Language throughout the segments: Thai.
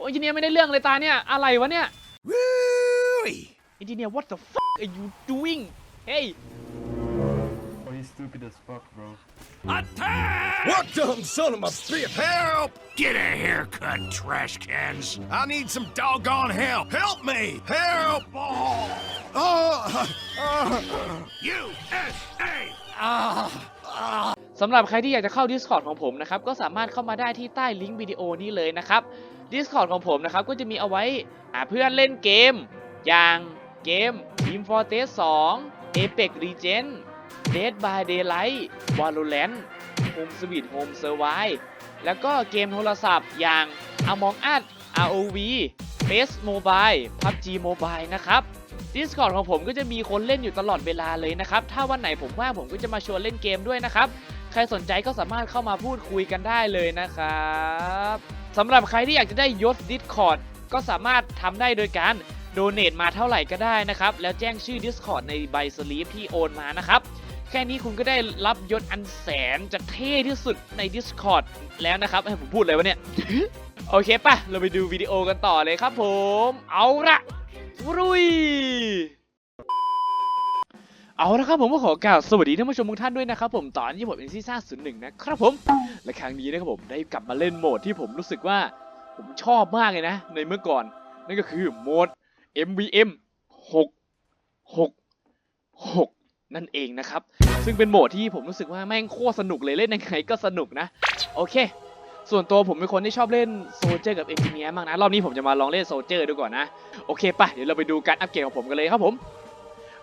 อ้ยเอนจิเนียร์ไม่ได้เรื่องเลยตาเนี่ย อะไรวะเนี่ย Woo! เอนจิเนียร์ what the fuck are you doing hey Oh, he's stupid as fuck, bro. Attack! What dumb son of a bitch? Help! Get a haircut, trash cans. I need some doggone help. Help me! Help! Oh! Oh! USA! สำหรับใครที่อยากจะเข้า Discord ของผมนะครับ ก็สามารถเข้ามาได้ที่ใต้ลิงก์วิดีโอนี้เลยนะครับ Discord ของผมนะครับ ก็จะมีเอาไว้หาเพื่อนเล่นเกม อย่างเกม Team Fortress 2 Apex Legends Dead by Daylight Valorant Home Sweet Home Survive แล้วก็เกมโทรศัพท์อย่าง Among Us ROV PS Mobile PUBG Mobile นะครับ Discord ของผมก็จะมีคนเล่นอยู่ตลอดเวลาเลยนะครับ ถ้าวันไหนผมว่างผมก็จะมาชวนเล่นเกมด้วยนะครับ ใครสนใจก็สามารถเข้ามาพูดคุยกันได้เลยนะครับ สำหรับใครที่อยากจะได้ยศ Discord ก็สามารถทำได้โดยการโดเน a มาเท่าไหร่ก็ได้นะครับ แล้วแจ้งชื่อ Discord ในใบสลีปที่โอนมานะครับ แค่นี้คุณก็ได้รับยศอันแสนจะเท่ที่สุดใน Discord แล้วนะครับให้ผมพูดเลยวะเนี่ย โอเคป่ะเราไปดูวิดีโอกันต่อเลยครับผม เอาละรุย เอาละครับผมก็ขอกล่าวสวัสดีท่านผู้ชมทุกท่านด้วยนะครับผมตอนนี้ผมเป็นซีซ่าศูนย์หนึ่งนะครับผมและครั้งนี้นะครับผมได้กลับมาเล่นโหมดที่ผมรู้สึกว่าผมชอบมากเลยนะ ในเมื่อก่อน นั่นก็คือโหมด MVM 6 6 6 นั่นเองนะครับ ซึ่งเป็นโหมดที่ผมรู้สึกว่าแม่งโคตรสนุกเลยเล่นยังไงก็สนุกนะ โอเค ส่วนตัวผมเป็นคนที่ชอบเล่นโซเจอร์กับเอนจิเนียร์มากนะ รอบนี้ผมจะมาลองเล่นโซเจอร์ดูก่อนนะ โอเคปะเดี๋ยวเราไปดูการอัปเกรดของผมกันเลยครับผม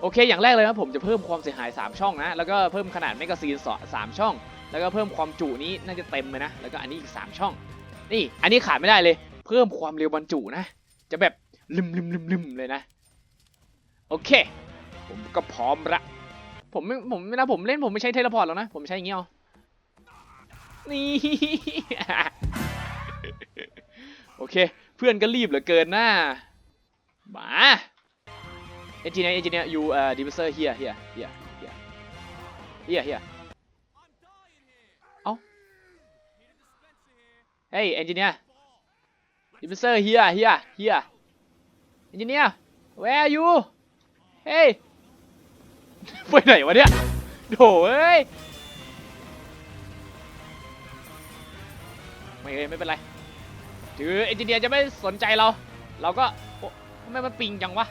โอเค อย่างแรกเลยครับผมจะเพิ่มความเสียหาย 3 ช่องนะ แล้วก็เพิ่มขนาดแมกกาซีนสามช่อง แล้วก็เพิ่มความจุนี้น่าจะเต็มเลยนะ แล้วก็อันนี้อีก 3 ช่อง นี่ อันนี้ขาดไม่ได้เลย เพิ่มความเร็วบรรจุนะ จะแบบลืมลืมลืมลืมเลยนะ โอเค ผมก็พร้อมละ ผมไม่ ผมไม่นะผมเล่นผมไม่ใช้เทเลพอร์ตหรอกนะ ผมใช้อย่างเงี้ยเอานี่ โอเค เพื่อนก็รีบเหลือเกินนะมา engineer engineer you uh depressor here here here here here here เอา hey engineer depressor here here here engineer where are you hey ไปไหนวะเนี่ยโถ่เอ้ยไม่เอ้ยไม่เป็นไรถือเอนจิเนียร์จะไม่สนใจเรา เราก็ทำไมมันปิงจังวะ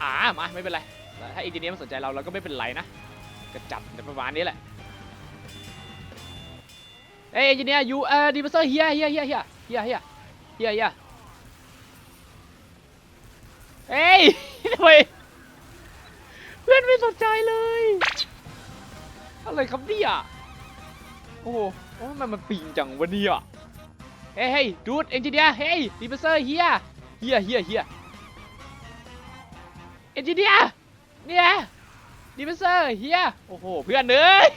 อ่ามาไม่เป็นไร ถ้าเอนจิเนียร์มันสนใจเราเราก็ไม่เป็นไรนะก็จับแต่ประมาณนี้แหละเอ้ยเอนจิเนียร์ยูเอ่อดีเวอร์เซอร์เฮียเฮียเฮียเฮียเฮียเฮียเฮียเฮียเฮ้ยทำไมเพื่อนไม่สนใจเลยอะไรครับเนี่ยโอ้โหโอ้ทำไมมันปิงจังวะเนี่ยเฮ้ยเฮ้ยดูดเอนจิเนียร์เฮ้ยดีเวอร์เซอร์เฮียเฮียเฮียเฮีย เอนจิเนียร์เนี่ยดีเฟนเซอร์เฮียโอ้โห เพื่อนเอ้ย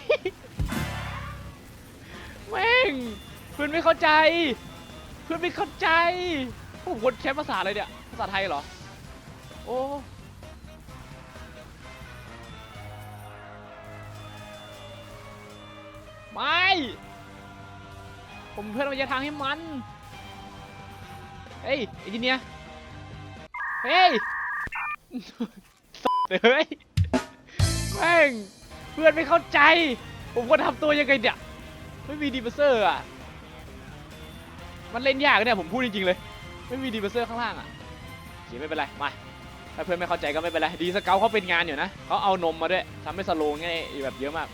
แม่งเพื่อนไม่เข้าใจ เพื่อนไม่เข้าใจผมคนแค่ภาษาอะไรเนี่ย ภาษาไทยเหรอ โอ้ไม่ ผมเพื่อนระยะทางให้มัน เฮ้ยเอนจิเนียเฮ้ย เฮ้ยแม่งเพื่อนไม่เข้าใจ ผมควรทำตัวยังไงเนี่ย ไม่มีดีเบเซอร์อะ มันเล่นยากเนี่ยผมพูดจริงๆเลย ไม่มีดีเบเซอร์ข้างล่างอะโอเคไม่เป็นไร มา ถ้าเพื่อนไม่เข้าใจก็ไม่เป็นไร ดีสเกลเขาเป็นงานอยู่นะเขาเอานมมาด้วยทำให้สโลว์ง่ายแบบเยอะมาก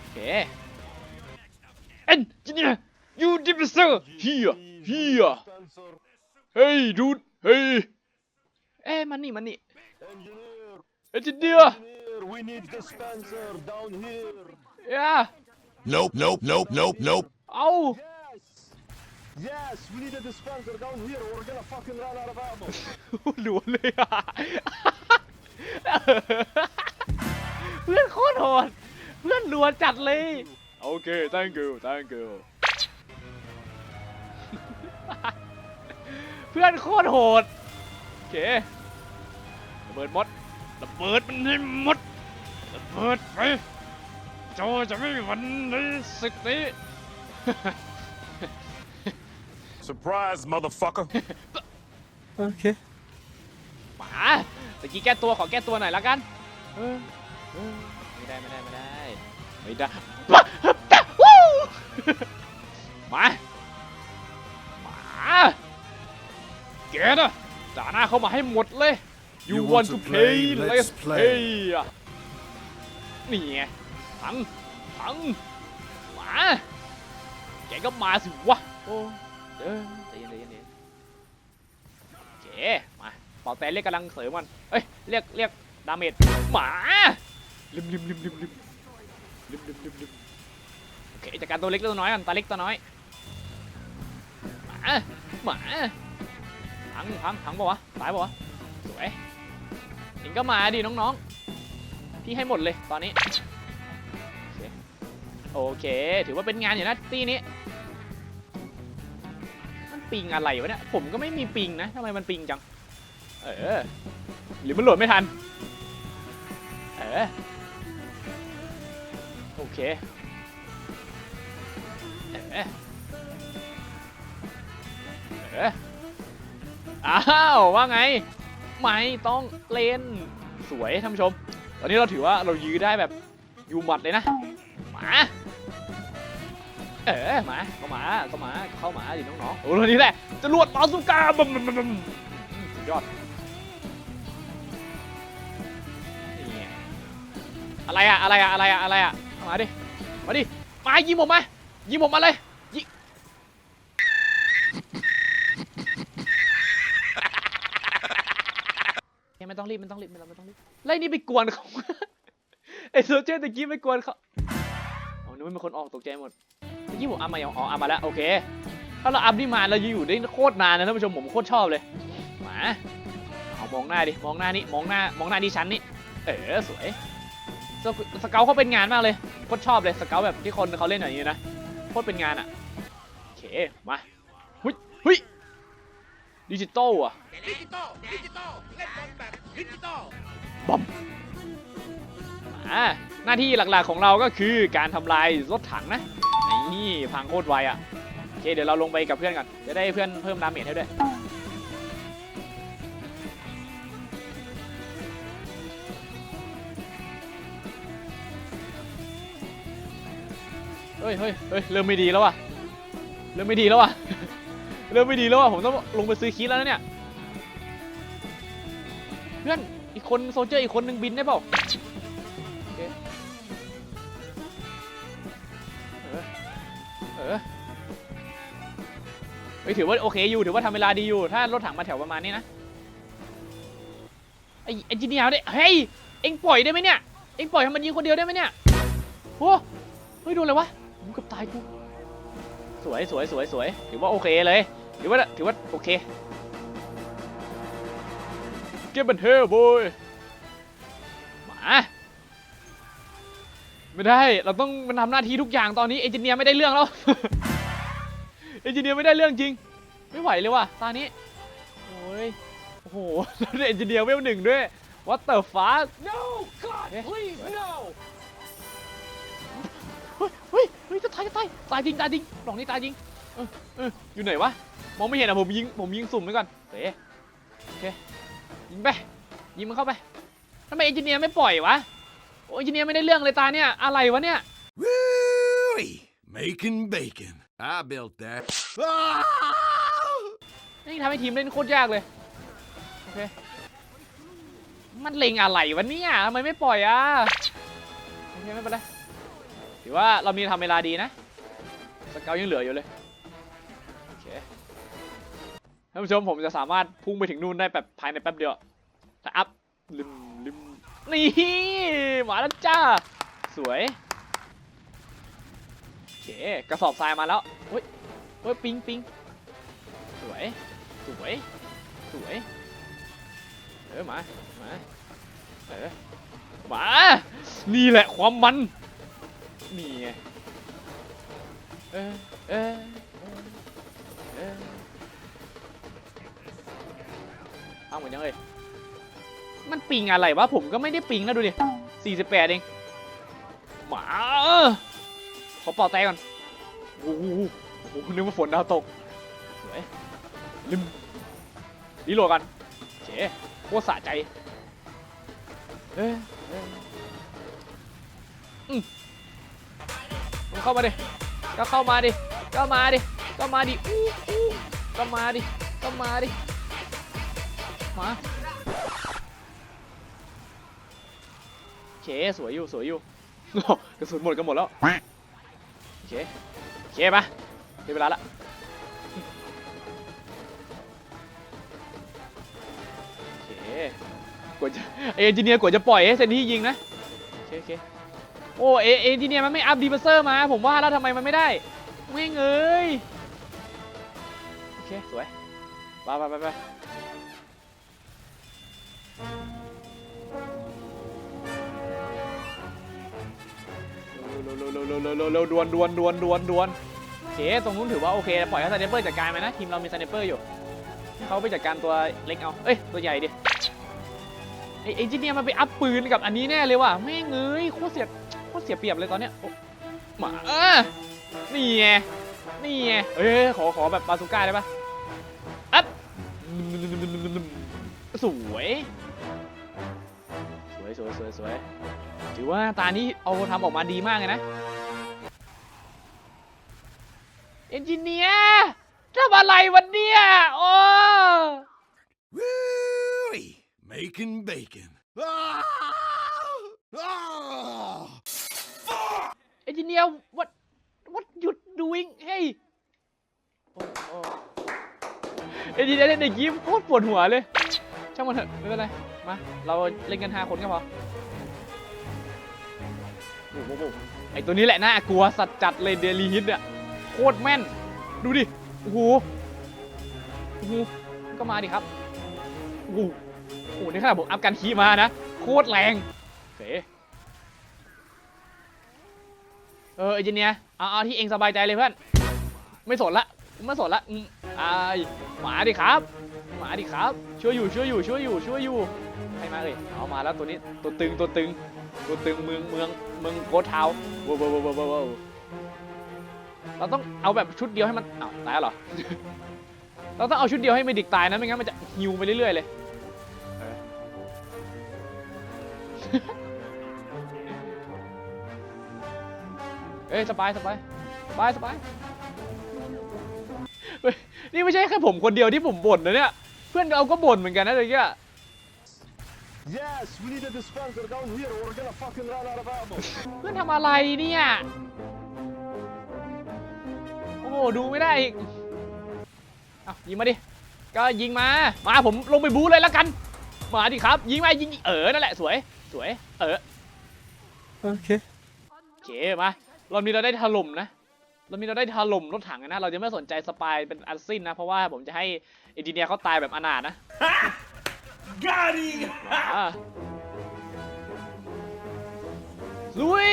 โอเคเอ็นจิเนียร์ยูดิเบเซอร์เฮียเฮียเฮ้ยดูด เฮ้ย เอ้ยมันนี่มันนี่ engineer, เอนจิเนียร์ engineer, we need the Spencer down here. เอ้ย Nope, nope, nope, nope, nope. เอา Yes, yes, we need a dispenser down here. We're gonna fucking run out of ammo. หลวนเลยอะ เพื่อนโคตรโหดเพื่อนหลวนจัดเลย โอเค thank you thank you เพื่อนโคตรโหดโอเคระเบิดหมดระเบิดมันให้หมดระเบิดไปโจจะไม่หวันในศึกนี้ Surprise, motherfucker. โอเคมาตะกี้แก้ตัวขอแก้ตัวหน่อยละกันเออเออไม่ได้ไม่ได้ไม่ได้ไม่ได้มาวู้มามา เกดอะด่าหน้าเข้ามาให้หมดเลย you You want want to to play play? let's Let's play play. อะนี่ไงทังทังมาแกก็มาสิวะโอ้เดินใจเย็นใจเย็นใจเย็นโอเคมาเป่าแต่เรียกกำลังเสริมมันเอ้ยเรียกเรียกดาเมจหมาลิมลิมลิมลิมลิมลิมลิมลิมลิมโอเคจัดการตัวเล็กตัวน้อยกันตาเล็กตัวน้อยหมาหมา พังพังพังปะวะตายปะวะสวยเองก็มาดิน้องๆ พี่ให้หมดเลยตอนนี้โอเคอเค ถือว่าเป็นงานอยู่นะตีนี้ มันปิงอะไรวะเนี่ย ผมก็ไม่มีปิงนะทำไมมันปิงจัง เออ หรือมันโหลดไม่ทัน เออ โอเค เออ เออ อ้าวว่าไง ไม่ต้องเล่นสวยท่านผู้ชม ตอนนี้เราถือว่าเรายื้อได้แบบอยู่หมัดเลยนะมาเออมาเข้ามาเข้ามาเข้ามาดิน้องๆโอ้โหนี่แหละจรวดปาสุก้าบึมบึมบึมสุดยอดอะไรอะอะไรอะอะไรอะอะไรอะมาดิมาดิมายิงผมมายิงผมมาเลย ไม่ต้องรีบไม่ต้องรีบไม่ต้องไม่ต้องรีบไล่นี่ไปกวนเขาไอโซเจอร์ตะกี้ไปกวนเขาอ๋อนึกว่าเป็นคนออกตกใจหมดเมื่อกี้ผมอัพมาอยังอ๋ออัพมาแล้วโอเค ถ้าเราอัพนี่มาเราอยู่ได้โคตรนานนะท่านผู้ชมผมโคตรชอบเลยมาเอามองหน้าดิมองหน้านี่มองหน้ามองหน้าดิฉันนี่เออสวยสเกสเกลเขาเป็นงานมากเลยโคตรชอบเลยสเกลแบบที่คนเขาเล่นอย่างนี้นะโคตรเป็นงานอะโอเคมาหุ้ยหุ้ย ดิจิตอลอะบอมมาหน้าที่หลักๆของเราก็คือการทำลายรถถังนะนี่พังโคตรไวอะโอเคเดี๋ยวเราลงไปกับเพื่อนก่อนจะได้เพื่อนเพิ่มดาเมจให้ด้วยเฮ้ยเฮ้ยเฮ้ยเริ่มไม่ดีแล้วว่ะเริ่มไม่ดีแล้วว่ะเริ่มไม่ดีแล้วว่ะผมต้องลงไปซื้อคีย์แล้วนะเนี่ย เพื่อนอีกคนโซเจอร์อีกคนนึงบินได้เปล่าเออเออเฮ้ยถือว่าโอเคอยู่ถือว่าทำเวลาดีอยู่ ถ้ารถถังมาแถวประมาณนี้นะ ไอ้ไอ้จีเนียร์เนี่ยเฮ้ย เอ็งปล่อยได้ไหมเนี่ย เอ็งปล่อยให้มันยิงคนเดียวได้ไหมเนี่ยโอ้เฮ้ยโดนอะไรวะกูเกับตายกู วยสวยสวยสวยถือว่าโอเคเลย ถือว่าถือว่าโอเคเก็บบันเทอร์บอยมาไม่ได้ เราต้องมันทำหน้าที่ทุกอย่างตอนนี้เอนจิเนียร์ไม่ได้เรื่องแล้วเอนจิเนียร์ไม่ได้เรื่องจริง ไม่ไหวเลยว่ะตอนนี้โอ้ยโอ้โหแล้วเอนจิเนียร์เวลหนึ่งด้วย What the fuck No! God, please, no! เฮ้ยเฮ้ยจะตายจะตายตายจริงตายจริงกล่องนี้ตายจริงเออเอออยู่ไหนวะมองไม่เห็นอะผมยิงผมยิงสุ่มไว้ก่อนเต๋โอเคยิงไปยิงมันเข้าไปทำไมเอนจิเนียร์ไม่ปล่อยวะโอ้เอนจิเนียร์ไม่ได้เรื่องเลยตาเนี่ยอะไรวะเนี่ย Woo! Making bacon. I built that. Ah! นี่ทำให้ทีมเล่นโคตรยากเลยโอเคมันเล็งอะไรวะเนี่ยทำไมไม่ปล่อยอะโอเคไม่เป็นไร ถือว่าเรามีทำเวลาดีนะ สเกลยังเหลืออยู่เลย โอเค ท่านผู้ชมผมจะสามารถพุ่งไปถึงนู่นได้แบบภายในแป๊บเดียว ถ้าอัพลิมลิมนี่มาแล้วจ้า สวย โอเค กระสอบทรายมาแล้วเฮ้ยเฮ้ยปิงปิงสวย สวย สวย เออมา มา เออมา นี่แหละความมัน นี่ไง เออเออเออเออเอาเหมือนยังเลยมันปิงอะไรวะ ผมก็ไม่ได้ปิงนะดูดิ 48 เองมาเออขอเป่าแต่ก่อนโอ้โหโอ้โหนึกว่าฝนดาวตกสวยลืมรีโหลดกันเคโคตรสะใจ เอ้ยเอ้ยอืม มึงเข้ามาดิ ก็เข้ามาดิ ก็มาดิ ก็มาดิอู้อู้ก็มาดิ ก็มาดิ มาเคสวยอยู่สวยอยู่โอ้กระสุนหมดกันหมดแล้วโอเคโอเคปะได้เวลาละโอเคกว่าจะเอนจิเนียร์กว่าจะปล่อยให้เซนที่ยิงนะโอเคโอเค โอ้เอเอนจิเนียร์มันไม่อัพดีเบอร์เซอร์มา ผมว่าแล้วทำไมมันไม่ได้ไม่งเอ้ยโอเคสวยไปไปไปไปเร็วเร็วเร็วเร็วเร็วเร็วเร็วดวนดวนดวนดวนดวนโอเคตรงนู้นถือว่าโอเคปล่อยให้สไนเปอร์จัดการไปนะทีมเรามีสไนเปอร์อยู่ให้เขาไปจัดการตัวเล็กเอาเอ้ยตัวใหญ่ดิไอ้เอนจิเนียร์มันไปอัพปืนกับอันนี้แน่เลยว่ะแม่งเอ้ยโคตรเสีย โคตรเสียเปรียบเลยตอนเนี้ยโอ้หมาเออนี่ไง นี่ไงเอ้ยขอขอแบบบาซูก้าได้ปะอัพสวย สวยสวยสวยสวยถือว่าตานี้เอาทำออกมาดีมากเลยนะ เอนจิเนียร์ทำอะไรวันเนี้ยโอ้ Woo! Making bacon. Ah! Ah! เอนจิเนียร์ what what you doing hey โอ้โอ้เอนจิเนียร์เล่นในยิมโคตรปวดหัวเลย ช่างมันเถอะไม่เป็นไร มา เราเล่นกัน5คนก็พอโอ้โหไอตัวนี้แหละน่ากลัวสัตว์จัดเลยเดลีฮิตอะโคตรแม่น ดูดิ โอ้โห โอ้โห ก็มาดิครับ โอ้โห โอ้โหนี่ขนาดผมอัพกันคีย์มานะ โคตรแรงเค เออเอนจิเนียเอาเอาที่เองสบายใจเลยเพื่อน ไม่สนละ ไม่สนละอืมอาหมาดิครับหมาดิครับ ช่วยอยู่ ช่วยอยู่ ช่วยอยู่ ช่วยอยู่ ใครมาเอ่ยเอามาแล้วตัวนี้ ตัวตึง ตัวตึง ตัวตึงเมือง เมือง เมืองโคเท้าว้าวว้าวว้าวว้าวว้าวเราต้องเอาแบบชุดเดียวให้มันอ้าวตายแล้วเหรอ เราต้องเอาชุดเดียวให้เมดิกตายนะ ไม่งั้นมันจะฮิวไปเรื่อยๆเลย เอ้ยสบายสบายสบายสบายเฮ้ยนี่ไม่ใช่แค่ผมคนเดียวที่ผมบ่นนะเนี่ย เพื่อนเราก็บ่นเหมือนกันนะเมื่อกี้ Yes, we need a dispenser down here or we're gonna fucking run out of ammo. เพื่อนทำอะไรเนี่ย โอ้โหดูไม่ได้อีกเอายิงมาดิ ก็ยิงมา มาผมลงไปบู๊เลยแล้วกัน มาดิครับ ยิงมายิง เออ นั่นแหละสวย สวย เออ Okay. โอเค มา เรามีเราได้ถล่มนะ เรามีเราได้ถล่มรถถังนะ เราจะไม่สนใจสปายเป็นอันสิ้นนะ เพราะว่าผมจะให้เอนจิเนียร์เขาตายแบบอนาถนะ Got him! อะลุย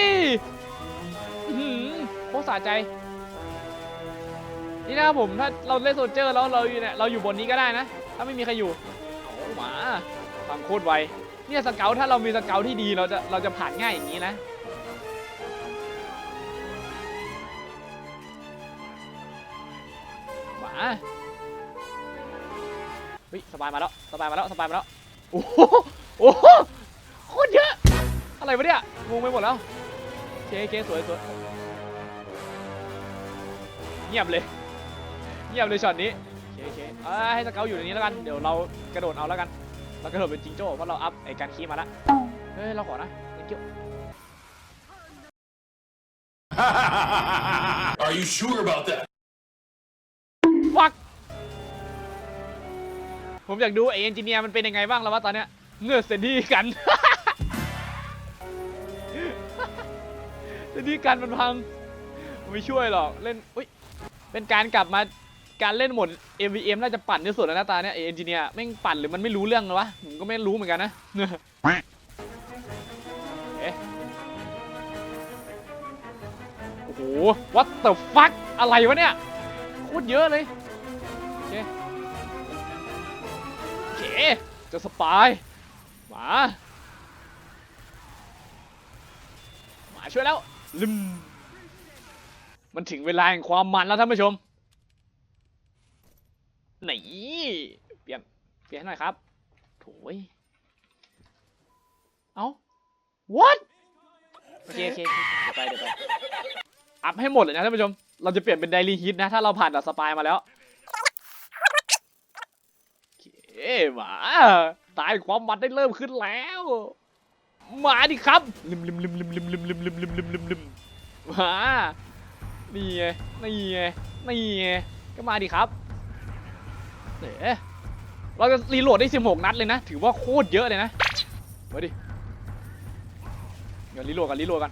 อื้อหือโคตรสะใจ นี่นะครับผมถ้าเราเล่นโซลเจอร์แล้วเราอยู่เนี่ยเราอยู่บนนี้ก็ได้นะ ถ้าไม่มีใครอยู่โอ้หมาความโคตรไวเนี่ยสเกลถ้าเรามีสเกลที่ดีเราจะเราจะผ่านง่ายอย่างนี้นะาเฮ้ยสบายมาแล้วสบายมาแล้วสบายมาแล้วโอ้โหโอ้โหโคตรเยอะอะไรวะเนี่ยงงไปหมดแล้วเคเคสวยสวยเงียบเลยเงียบเลยช็อตนี้เคเคเอ้ยให้สเกลอยู่ในนี้แล้วกันเดี๋ยวเรากระโดดเอาแล้วกันเรากระโดดเป็นจิงโจ้เพราะเราอัพไอ้การคีมาแล้วเฮ้ยเราขอนะ thank you Are you sure about that? ผมอยากดูไอเอนจิเนียร์มันเป็นยังไงบ้างแล้วว่าตอนเนี้ยเงือกเซนที่กัน เซนที่กันมันพังไม่ช่วยหรอกเล่นอุ้ยเป็นการกลับมาการเล่นหมด MVM น่าจะปั่นที่สุดแล้วนะตาเนี้ยไอเอนจิเนียร์แม่งปั่นหรือมันไม่รู้เรื่องเลยวะผมก็ไม่รู้เหมือนกันนะเอ๊ะโอ้โห what the fuck อะไรวะเนี่ยโคตรเยอะเลย เค จะสปายมามาช่วยแล้วลืมมันถึงเวลาแห่งความมันแล้วท่านผู้ชมไหนเปลี่ยนเปลี่ยนให้หน่อยครับโถยเอ้า what โอเคโอเคโอเคเดี๋ยวไปเดี๋ยวไปอัพให้หมดเลยนะท่านผู้ชม เราจะเปลี่ยนเป็นไดรี่ฮิตนะ ถ้าเราผ่านดับสปายมาแล้ว โอเคมาตายความมันได้เริ่มขึ้นแล้วมาดิครับลิมลิมลิมลิมลิมลิมลิมลิมลิมลิมลิมลิมมานี่ไงนี่ไงนี่ไงก็มาดิครับเอ๋เราจะรีโหลดได้ 16 นัดเลยนะ ถือว่าโคตรเยอะเลยนะมาดิเดี๋ยวรีโหลดกันรีโหลดกัน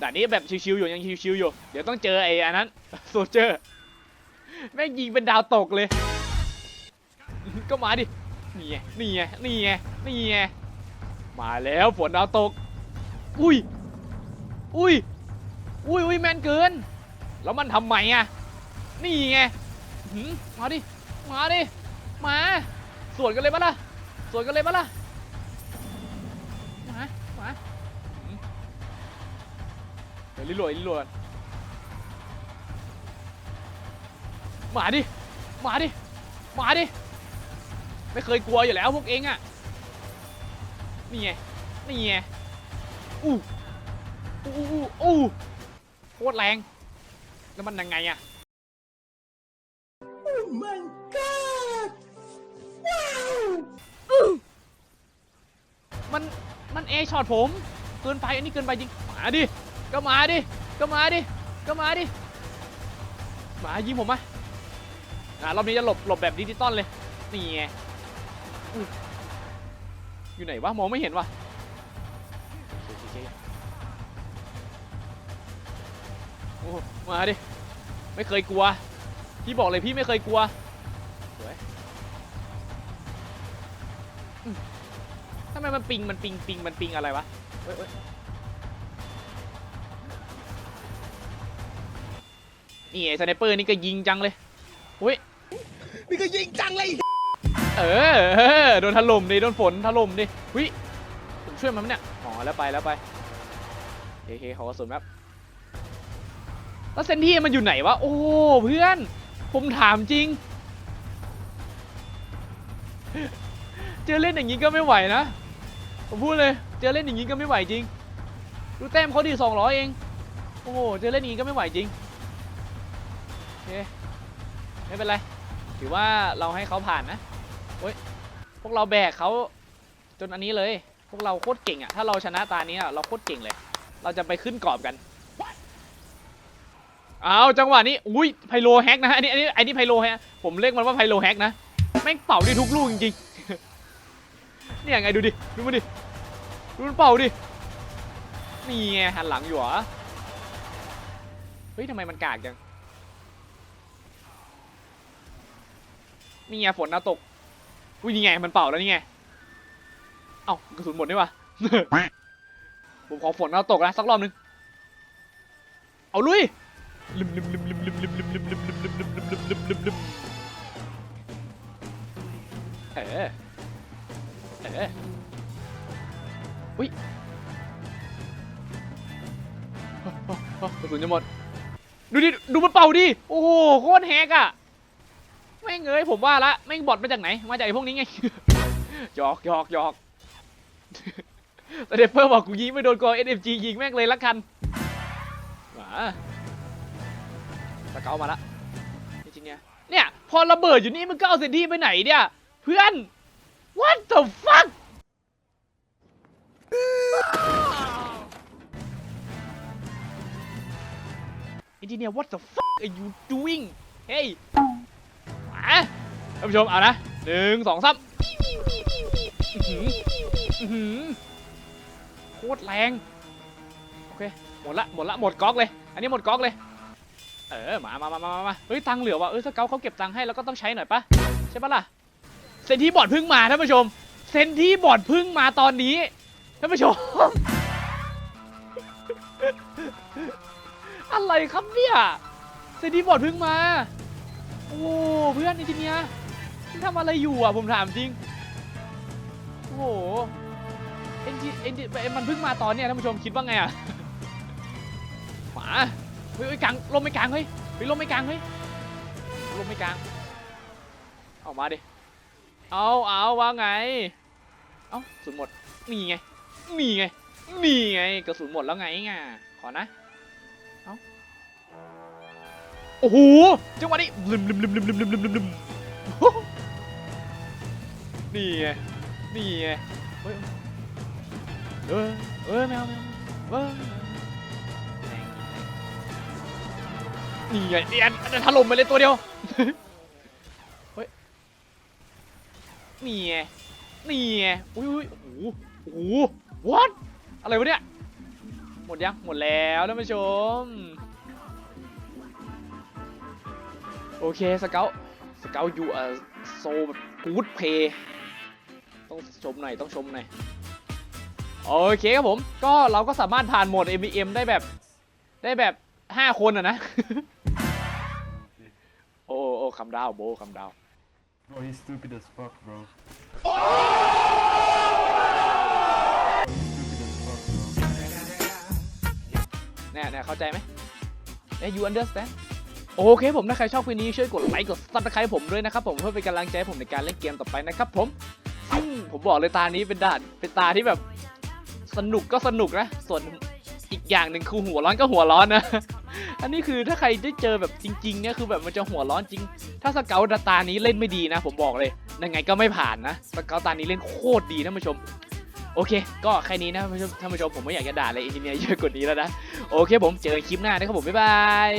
ด่านนี้แบบชิวๆอยู่ยังชิวๆอยู่ เดี๋ยวต้องเจอไอ้อันนั้นโซเจอร์แม่งยิงเป็นดาวตกเลย ก็มาดิ นี่ไง นี่ไง นี่ไง นี่ไง มาแล้วฝนดาวตก อุ้ย อุ้ย อุ้ยอุ้ยแมนเกิน แล้วมันทำไมอะ นี่ไงมาดิ มาดิ มา สวนกันเลยปะล่ะ สวนกันเลยปะล่ะ มา มาเดี๋ยวรีโหลดรีโหลดก่อนมาดิ มาดิ มาดิ ไม่เคยกลัวอยู่แล้วพวกเองอะนี่ไง นี่ไง อู้อู้อู้อู้โคตรแรง แล้วมันยังไงอะมัน มันเอช็อตผม เกินไป อันนี้เกินไปจริง มาดิ ก็มาดิ ก็มาดิ ก็มาดิ มายิงผมมาอ่ารอบนี้จะหลบ หลบแบบดิจิตอลเลย นี่ไง อุ๊ยอยู่ไหนวะมองไม่เห็นวะโอเคโอเคโอ้มาดิ ไม่เคยกลัว พี่บอกเลยพี่ไม่เคยกลัวสวยอืมทำไมมันปิงมันปิงปิงมันปิงอะไรวะเว้ยเว้ยนี่ไอ้สไนเปอร์นี่ก็ยิงจังเลยเฮ้ยนี่ก็ยิงจังเลย เออเออโดนถล่มดิโดนฝนถล่มดิวิผมช่วยมันไหมเนี่ยอ๋อแล้วไปแล้วไปเฮ้ยๆขอกระสุนแป๊บแล้วเซนที่มันอยู่ไหนวะโอ้เพื่อนผมถามจริง เจอเล่นอย่างนี้ก็ไม่ไหวนะผมพูดเลยเจอเล่นอย่างนี้ก็ไม่ไหวจริงดูแต้มเขาดี200เองโอ้โหเจอเล่นอย่างนี้ก็ไม่ไหวจริงโอเคไม่เป็นไรถือว่าเราให้เขาผ่านนะ โอ้ยพวกเราแบกเขาจนอันนี้เลย พวกเราโคตรเก่งอะถ้าเราชนะตานี้อะเราโคตรเก่งเลย เราจะไปขึ้นกรอบกันเอาจังหวะนี้อุ้ยไพโลแฮกนะอันนี้อันนี้อันนี้ไพโลแฮกผมเรียกมันว่าไพโลแฮกนะแม่งเป่าได้ทุกลูกจริงๆเนี่ยไงดูดิดูมันดิดูมันเป่าดินี่ไงหันหลังอยู่เหรอเฮ้ยทำไมมันกากจังนี่ไงฝนดาตก อุ้ยนี่ไงมันเป่าแล้วนี่ไง เอ้ากระสุนหมดนี่วะ ผมขอฝนดาวตกนะสักรอบนึง เอาลุยลิมลิมลิมลิมลิมลิมลิมลิมลิมลิมลิมลิมลิมลิมลิมลิมลิมเออเอออุ้ยกระสุนจะหมด ดูดิ ดูมันเป่าดิ โอ้โห โคตรแฮกอะ แม่งเอ้ยผมว่าละแม่งบอดมาจากไหน มาจากไอ้พวกนี้ไง หยอกหยอกหยอกแต่เดปเปอร์บอกกูยิงไม่โดนกอ SMG ยิงแม่งเลยละกันมาสเกามาละจริงๆเนี่ยเนี่ยพอระเบิดอยู่นี่มันก็เอาเซนที่ไปไหนเนี่ยเพื่อน what the fuck อินจิเนีย what the fuck are you doing hey มา ท่านผู้ชมเอานะหนึ่งสองสามโคตรแรง โอเค หมดละ หมดละ หมดก๊อกเลย อันนี้หมดก๊อกเลย เออ มามามามามาเฮ้ย ตังเหลือว่ะ เออสเกลเขาเก็บตังให้แล้วก็ต้องใช้หน่อยปะใช่ปะล่ะ เซนที่บอร์ดพึ่งมาท่านผู้ชม เซนที่บอร์ดพึ่งมาตอนนี้ท่านผู้ชม อะไรครับเนี่ย เซนที่บอร์ดพึ่งมา โอ้ เพื่อนอินจิเนี้ย ทำอะไรอยู่อะผมถามจริง โอ้โหเอ็นจีเอ็นจีมันเพิ่งมาตอนเนี้ยท่านผู้ชมคิดว่าไงอะหมาเฮ้ยกลางลมไม่กลางเฮ้ยไปลมไม่กลางเฮ้ยลมไม่กลางเอามาดิเอาเอาว่าไงเอ้าสุดหมดมีไงมีไงมีไงกระสุนหมดแล้วไงง่ะขอนะเอ้าโอ้โหจังหวะนี้ลืมลืมลืมลืมลืมลืมลืม นี่ไง นี่ไง เฮ้ย เออเออแมวแมวเออนี่ไงนี่อันอันถล่มไปเลยตัวเดียว เฮ้ย นี่ไง นี่ไง อุ้ยอุ้ยโอ้โหโอ้โห what อะไรวะเนี่ย หมดยัง หมดแล้วท่านผู้ชม โอเค สเกลสเกลอยูเอ่อโซแบบกูดเพย์ ต้องชมหน่อยต้องชมหน่อยโอเคครับผมก็เราก็สามารถผ่านโหมด MVM ได้แบบได้แบบ 5 คนอะนะโอ้โอ้โอ้คำดาวโบคำดาว Bro, he's stupid as fuck, bro. Bro, he's stupid as fuck, bro. เนี่ยเนี่ยเข้าใจไหมเนี่ย you understand โอเคผมถ้าใครชอบคลิปนี้ช่วยกดไลค์กดซับสไครต์ผมด้วยนะครับผมเพื่อเป็นกำลังใจให้ผมในการเล่นเกมต่อไปนะครับผมซึ่ง ผมบอกเลยตานี้เป็นด่านเป็นตาที่แบบ สนุกก็สนุกนะ ส่วนอีกอย่างหนึ่งคือหัวร้อนก็หัวร้อนนะ อันนี้คือถ้าใครได้เจอแบบจริงๆเนี่ยคือแบบมันจะหัวร้อนจริง ถ้าสเกลตานี้เล่นไม่ดีนะ ผมบอกเลยยังไงก็ไม่ผ่านนะ สเกลตานี้เล่นโคตรดีท่านผู้ชมโอเค ก็แค่นี้นะท่านผู้ชม ผมไม่อยากจะด่าอะไรอินเนียเยอะกว่านี้แล้วนะ โอเคผมเจอกันคลิปหน้านะครับผม บ๊ายบาย